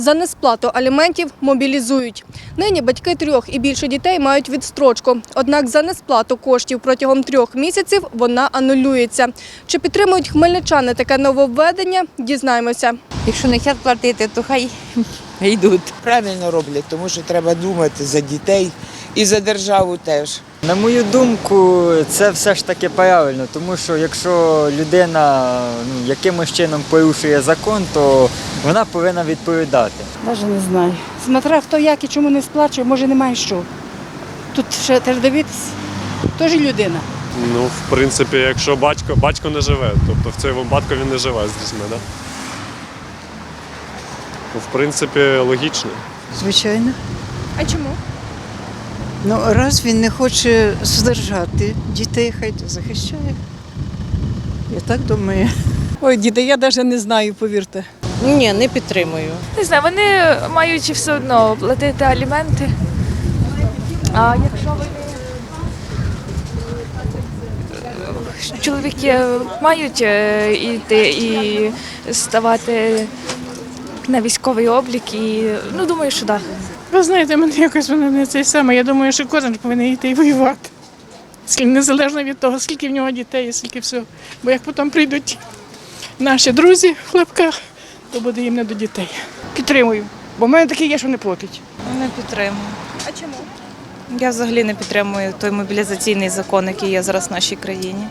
За несплату аліментів мобілізують. Нині батьки трьох і більше дітей мають відстрочку. Однак за несплату коштів протягом трьох місяців вона анулюється. Чи підтримують хмельничани таке нововведення? Дізнаємося. Якщо не хочуть платити, то хай йдуть. Правильно роблять, тому що треба думати за дітей і за державу теж. На мою думку, це все ж таки правильно, тому що якщо людина ну, якимось чином порушує закон, то вона повинна відповідати. Навіть не знаю. Смотря хто як і чому не сплачує, може немає що. Тут ще теж дивитися. Теж людина. Ну, в принципі, якщо батько, батько не живе, тобто в цей випадку він не живе з дітьми, да? Ну, в принципі, логічно. Звичайно. А чому? Ну, раз він не хоче здержати дітей, хай захищає. Я так думаю. Ой, діти, я навіть не знаю, повірте. Ні, не підтримую. Не знаю, вони мають все одно платити аліменти. А якщо вони чоловіки мають е, йти і ставати на військовий облік, і ну думаю, що так. Ви знаєте, мене якось воно не це саме. Я думаю, що кожен повинен йти і воювати. Скільки незалежно від того, скільки в нього дітей і скільки всього. Бо як потім прийдуть наші друзі в хлопках, то буде їм не до дітей. Підтримую. Бо в мене таке є, що не платить. Не підтримую. А чому? Я взагалі не підтримую той мобілізаційний закон, який є зараз в нашій країні.